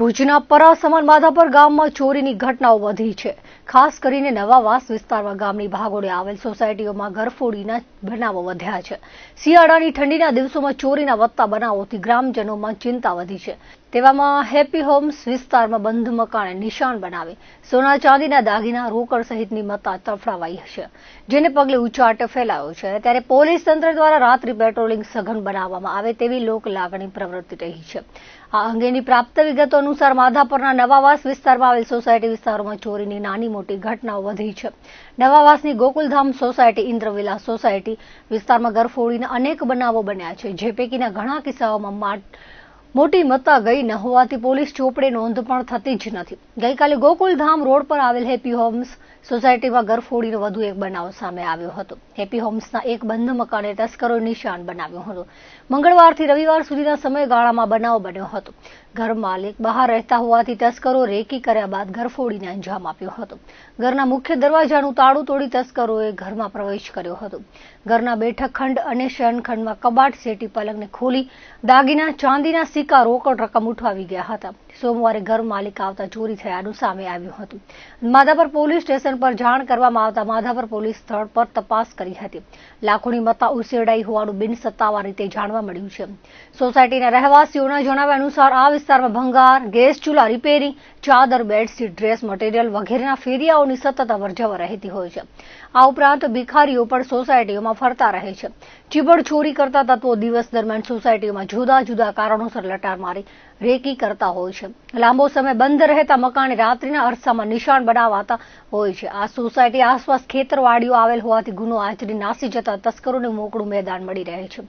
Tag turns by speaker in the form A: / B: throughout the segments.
A: ભુજના પરાસમણ માધાપર ગામમાં ચોરીની ઘટનાઓ વધી છે. ખાસ કરીને નવાવાસ વિસ્તારમાં ગામની ભાગોળે આવેલ સોસાયટીઓમાં ઘરફોડીના બનાવો વધ્યા છે. શિયાળાની ઠંડીના દિવસોમાં ચોરીના વધતા બનાવોથી ગ્રામજનોમાં ચિંતા વધી છે. તેવામાં હેપી હોમ્સ વિસ્તારમાં બંધ મકાને નિશાન બનાવી સોના ચાંદીના દાગીના રોકડ સહિતની મત્તા તફડાવાઈ છે જેને પગલે ઉચાટ ફેલાયો છે. ત્યારે પોલીસ તંત્ર દ્વારા રાત્રિ પેટ્રોલિંગ સઘન બનાવવામાં આવે તેવી લોક લાગણી પ્રવૃત્તિ રહી છે. આ અંગેની પ્રાપ્ત વિગતો અનુસાર માધાપરના નવાવાસ વિસ્તારમાં આવેલ સોસાયટી વિસ્તારોમાં ચોરીની નાની મોટી ઘટનાઓ વધી છે. નવાવાસની ગોકુલધામ સોસાયટી ઇન્દ્રવિલા સોસાયટી વિસ્તારમાં ગરફોડીના અનેક બનાવો બન્યા છે, જે પૈકીના ઘણા કિસ્સાઓમાં માટ- મત્તા ગઈ ન હોવાથી પોલીસ ચોપડે નોંધ પણ થતી જ નથી. ગઈકાલે ગોકુલધામ રોડ પર આવેલ હેપી હોમ્સ સોસાયટીમાં ગરફોડીનો વધુ એક બનાવ સામે આવ્યો હતો. હેપી હોમ્સના એક બંધ મકાને તસ્કરોએ નિશાન બનાવ્યો હતો. મંગળવારથી રવિવાર સુધીના સમયગાળામાં બનાવ બન્યો હતો. ઘર માલિક બહાર રહેતા હોવાથી તસ્કરો રેકી કર્યા બાદ ઘરફોડીને અંજામ આપ્યો હતો. ઘરના મુખ્ય દરવાજાનું તાળું તોડી તસ્કરોએ ઘરમાં પ્રવેશ કર્યો હતો. ઘરના બેઠક ખંડ અને શયનખંડમાં કબાટ સેટી પલંગને ખોલી દાગીના, ચાંદીના સિક્કા રોકડ રકમ ઉઠાવી ગયા હતા. સોમવારે ઘર માલિક આવતા ચોરી થયાનું સામે આવ્યું હતું. માધાપર પોલીસ સ્ટેશન પર જાણ કરવામાં આવતા માધાપર પોલીસ સ્થળ પર તપાસ કરી હતી. લાખોની મત્તા ઉછેડાઈ હોવાનું બિન સત્તાવાર રીતે જાણવા મળ્યું છે. સોસાયટીના રહેવાસીઓના જણાવ્યા અનુસાર આ વિસ્તારમાં ભંગાર, ગેસ ચૂલા રિપેરિંગ ચાદર, બેડશીટ, ડ્રેસ, મટીરિયલ વગેરેના ફેરિયાઓની સતત અવરજવર રહેતી હોય છે. આ ઉપરાંત ભિખારીઓ પણ સોસાયટીઓમાં ફરતા રહે છે. ચીબડ ચોરી કરતા તત્વો દિવસ દરમિયાન સોસાયટીઓમાં જુદા જુદા કારણોસર લટાર મારી, રેકી કરતા હોય છે. લાંબો સમય બંધ રહેતા મકાને રાત્રિના અરસામાં નિશાન બનાવાતા હોય છે. આ સોસાયટી આસપાસ ખેતરવાડીઓ આવેલ હોવાથી ગુનો આચરી નાસી જતા તસ્કરોને મોકળું મેદાન મળી રહે છે.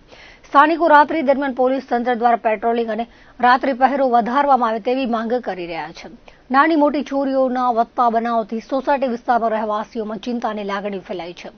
A: સ્થાનિકો રાત્રિ દરમિયાન પોલીસ તંત્ર દ્વારા પેટ્રોલિંગ અને રાત્રિ પહેરો વધારવામાં આવે તેવી માંગ કરી રહ્યા છે. નાની મોટી ચોરીઓના વધતા બનાવથી સોસાયટી વિસ્તારમાં રહેવાસીઓમાં ચિંતાની લાગણી ફેલાઈ છે.